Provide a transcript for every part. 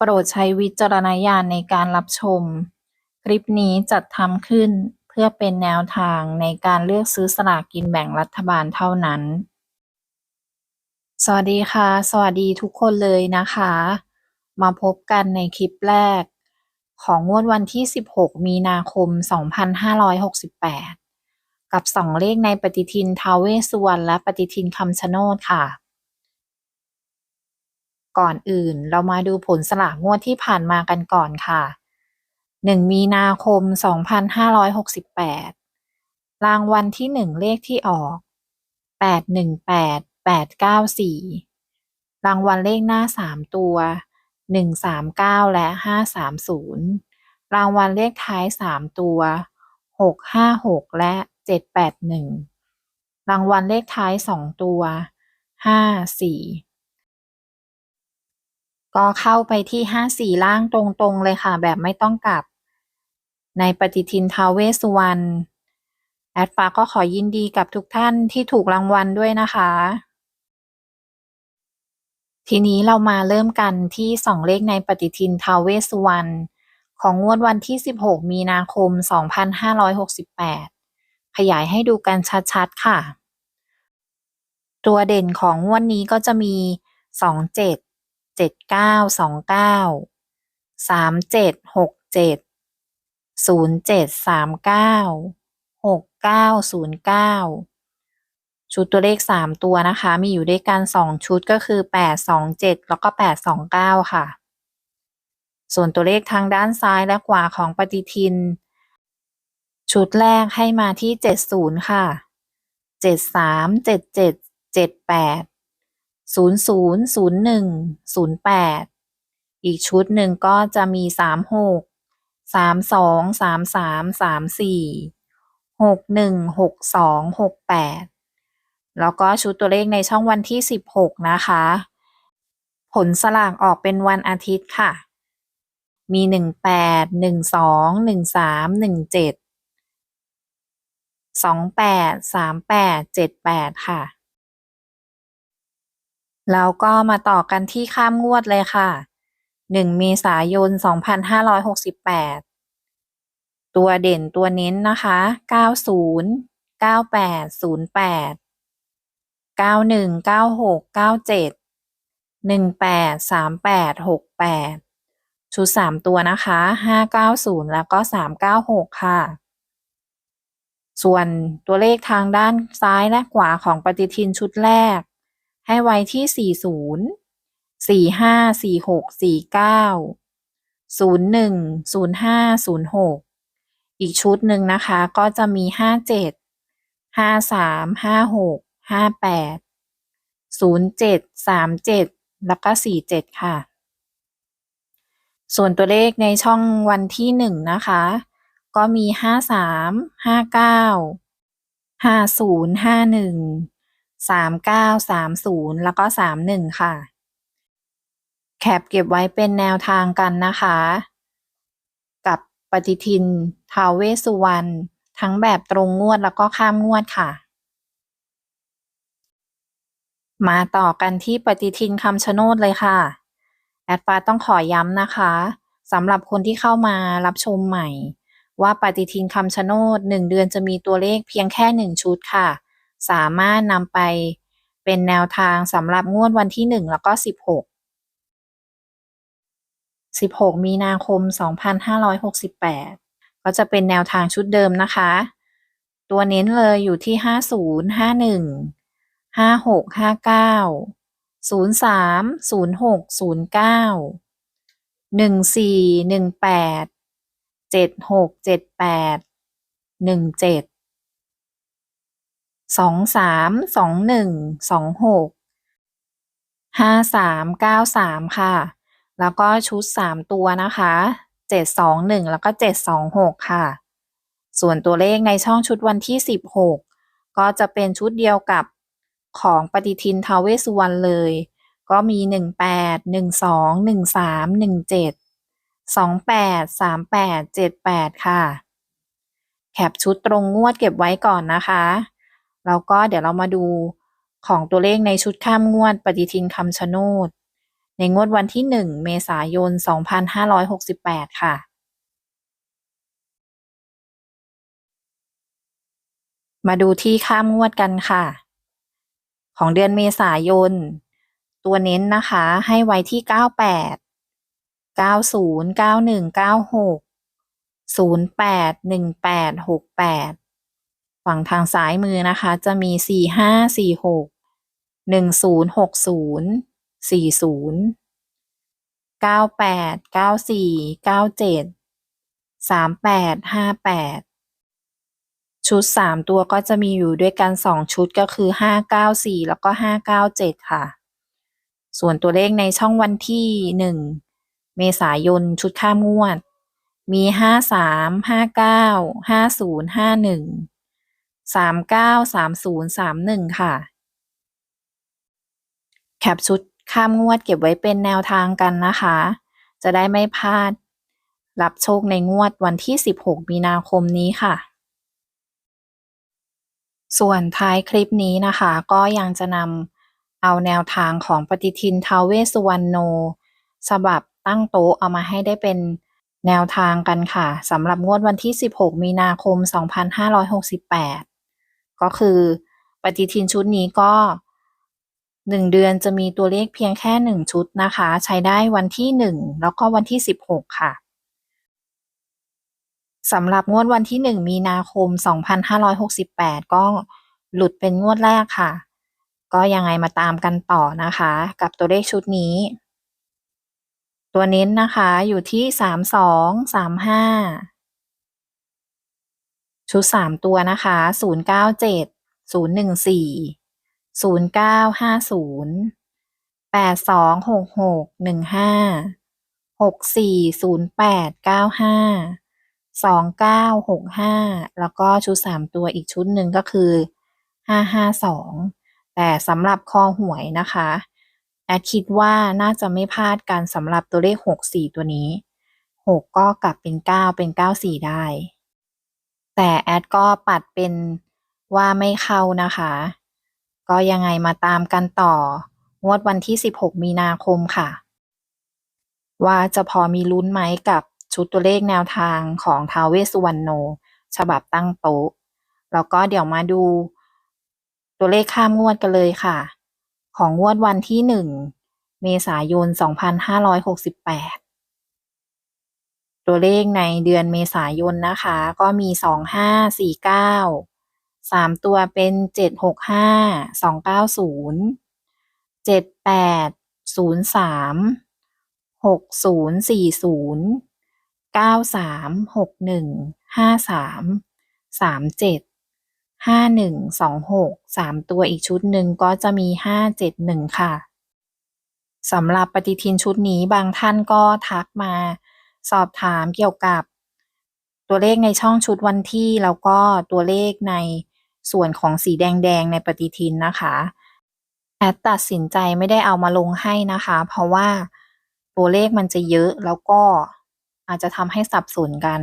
โปรดใช้วิจารณญาณในการรับชม คลิปนี้จัดทำขึ้นเพื่อเป็นแนวทางในการเลือกซื้อสลากกินแบ่งรัฐบาลเท่านั้น สวัสดีค่ะ สวัสดีทุกคนเลยนะคะ มาพบกันในคลิปแรก ของงวดวันที่ 16 มีนาคม 2568 กับ 2 เลขในปฏิทินทาวเวสสุวรรณและปฏิทินคำชะโนดค่ะ ก่อนอื่น เรามาดูผลสลากงวดที่ผ่านมากันก่อนค่ะ 1 มีนาคม 2568 รางวัลที่ 1 เลขที่ออก 818 894 รางวัลเลขหน้า 3 ตัว 139 และ 530 รางวัลเลขท้าย 3 ตัว 656 และ 781 รางวัลเลขท้าย 2 ตัว 54 ก็เข้าไปที่54ล่างตรงๆเลยค่ะ แบบไม่ต้องกลับ ในปฏิทินทาวเวสุวรรณแอดฟ้าก็ขอยินดีกับทุกท่านที่ถูกรางวัลด้วยนะคะ ทีนี้เรามาเริ่มกันที่2เลขในปฏิทินทาวเวสสุวรรณของงวดวันที่ 16 มีนาคม 2568 ขยายให้ดูกันชัดๆ ค่ะ ตัวเด่นของงวดนี้ก็จะมี 27 79 29 37 67 07 39 69 09ชุดตัวเลข3ตัวนะคะ มีอยู่ด้วยกัน2ชุดก็คือ827แล้วก็829ค่ะ ส่วนตัวเลขทางด้านซ้ายและขวาของปฏิทิน ชุดแรกให้มาที่70ค่ะ 73 77 78 00 01 08อีกชุดหนึ่งก็จะมี36 32 33 34 61 62 68แล้วก็ชุดตัวเลขในช่องวันที่16นะคะ ผลสลากออกเป็นวันอาทิตย์ค่ะ มี18 12 13 17 28 38 78ค่ะ แล้วก็มาต่อกันที่ข้ามงวดเลยค่ะ 1 เมษายน 2568 ตัวเด่นตัวเน้นนะคะ 90 98 08 91 96 97 18 38 68 ชุด 3 ตัวนะคะ 590 แล้วก็ 396 ค่ะ ส่วนตัวเลขทางด้านซ้ายและขวาของปฏิทินชุดแรก ให้ไว้ที่ 40 45 46 49 01 05 06 อีกชุดหนึ่งนะคะก็จะมี 57 53 56 58 07 37 แล้วก็ 47 ค่ะ ส่วนตัวเลขในช่องวันที่ 1 นะคะ ก็มี 53 59 50 51 39 30 แล้วก็ 31 ค่ะ แคปเก็บไว้เป็นแนวทางกันนะคะ กับปฏิทินทาวเวสสุวรรณทั้งแบบตรงงวดแล้วก็ข้ามงวดค่ะ มาต่อกันที่ปฏิทินคำชะโนดเลยค่ะ แอดฟ้าต้องขอย้ำนะคะสำหรับคนที่เข้ามารับชมใหม่ ว่าปฏิทินคำชะโนด1เดือนจะมีตัวเลขเพียงแค่1ชุดค่ะ สามารถนำไปเป็นแนวทางสำหรับงวดวันที่ 1 แล้วก็ 16 16 มีนาคม 2568 ก็จะเป็นแนวทางชุดเดิมนะคะ ตัวเน้นเลยอยู่ที่ 50 51 56 59 03 06 09 14 18 76 78 17 สองสามสองหนึ่งสองหกห้าสามเก้าสามค่ะ แล้วก็ชุดสามตัวนะคะเจ็ดสองหนึ่งแล้วก็เจ็ดสองหกค่ะ ส่วนตัวเลขในช่องชุดวันที่สิบหกก็จะเป็นชุดเดียวกับของปฏิทินทาวเวสุวรรณเลย ก็มีหนึ่งแปดหนึ่งสองหนึ่งสามหนึ่งเจ็ดสองแปดสามแปดเจ็ดแปดค่ะ แคปชุดตรงงวดเก็บไว้ก่อนนะคะ แล้วก็เดี๋ยวเรามาดูของตัวเลขในชุดข้ามงวดปฏิทินคำชะโนด ในงวดวันที่ 1 เมษายน 2568 ค่ะ มาดูที่ข้ามงวดกันค่ะ ของเดือนเมษายน ตัวเน้นนะคะให้ไว้ที่ 98 90 91 96 08 18 68 ฝั่งทางซ้ายมือนะคะ จะมี 45 46 1060 40 98 94 97 38 58 ชุด 3 ตัวก็จะมีอยู่ด้วยกัน 2 ชุดก็คือ 594 แล้วก็ 597 ค่ะ ส่วนตัวเลขในช่องวันที่ 1 เมษายนชุดข้ามงวดมี 53 59 50 51 39 30 31ค่ะ แคปชุดข้ามงวดเก็บไว้เป็นแนวทางกันนะคะ จะได้ไม่พลาด รับโชคในงวดวันที่ 16 มีนาคมนี้ค่ะ ส่วนท้ายคลิปนี้นะคะ ก็ยังจะนำเอาแนวทางของปฏิทินทาวเวสสุวรรณโนฉบับตั้งโต๊ะเอามาให้ได้เป็นแนวทางกันค่ะสำหรับงวดวันที่ 16 มีนาคม 2568 ก็คือปฏิทินชุดนี้ก็ 1 เดือนจะมีตัวเลขเพียงแค่ 1 ชุดนะคะ ใช้ได้วันที่ 1 แล้วก็วันที่ 16 ค่ะสำหรับงวดวันที่ 1 มีนาคม 2568 ก็หลุดเป็นงวดแรกค่ะ ก็ยังไงมาตามกันต่อนะคะ กับตัวเลขชุดนี้ ตัวเน้นนะคะอยู่ที่ 32 35 ชุด3ตัวนะคะ097 014 0950 8266 15 6408 95 2965แล้วก็ชุด3ตัวอีกชุดหนึ่งก็คือ552แต่สำหรับคอหวยนะคะแอดคิดว่าน่าจะไม่พลาดกันสำหรับตัวเลข64ตัวนี้6ก็กลับเป็น9เป็น94ได้ แต่แอดก็ปัดเป็นว่าไม่เข้านะคะ ก็ยังไงมาตามกันต่อ งวดวันที่ 16 มีนาคมค่ะ ว่าจะพอมีลุ้นไหมกับชุดตัวเลขแนวทางของทาวเวสุวรรณโน ฉบับตั้งโต๊ะ แล้วก็เดี๋ยวมาดูตัวเลขข้ามงวดกันเลยค่ะ ของงวดวันที่หนึ่งเมษายน 2568 ตัวเลขในเดือนเมษายนนะคะ ก็มี 2549 3 ตัวเป็น 765 290 78 03 6040 93 61 53 37 51 26 3 ตัวอีกชุดหนึ่งก็จะมี 571 ค่ะสำหรับปฏิทินชุดนี้บางท่านก็ทักมา สอบถามเกี่ยวกับตัวเลขในช่องชุดวันที่แล้วก็ตัวเลขในส่วนของสีแดงๆในปฏิทินนะคะแอดตัดสินใจไม่ได้เอามาลงให้นะคะ เพราะว่าตัวเลขมันจะเยอะแล้วก็อาจจะทำให้สับสนกัน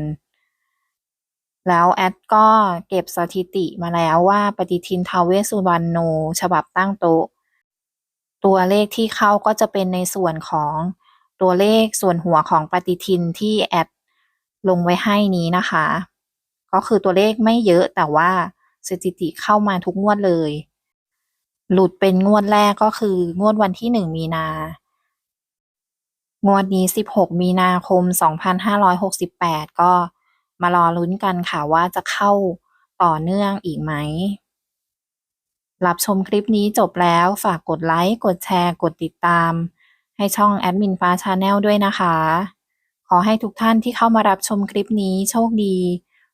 แล้วแอดก็เก็บสถิติมาแล้วว่าปฏิทินทาวเวสสุวรรณโน ฉบับตั้งโต๊ะ ตัวเลขที่เข้าก็จะเป็นในส่วนของ ตัวเลขส่วนหัวของปฏิทินที่แอดลงไว้ให้นี้นะคะ ก็คือตัวเลขไม่เยอะแต่ว่าสถิติเข้ามาทุกงวดเลย หลุดเป็นงวดแรกก็คืองวดวันที่หนึ่งมีนา งวดนี้ 16 มีนาคม 2568 ก็มารอลุ้นกันค่ะว่าจะเข้าต่อเนื่องอีกไหม รับชมคลิปนี้จบแล้วฝากกดไลค์ กดแชร์ กดติดตาม ให้ช่องแอดมินฟ้าชาแนลด้วยนะคะ ขอให้ทุกท่านที่เข้ามารับชมคลิปนี้โชคดี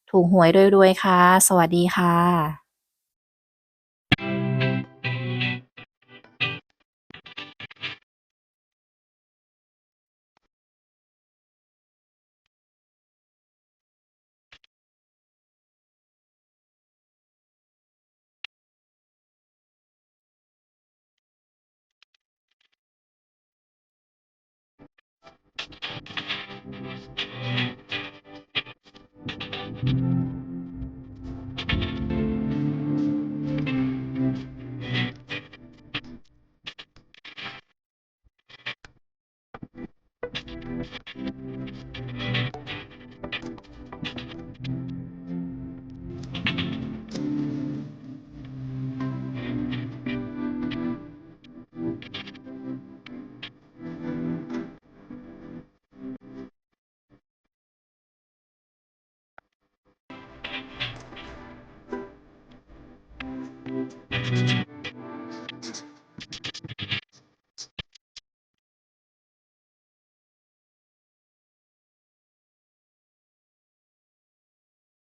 ถูกหวยรวยๆค่ะ สวัสดีค่ะ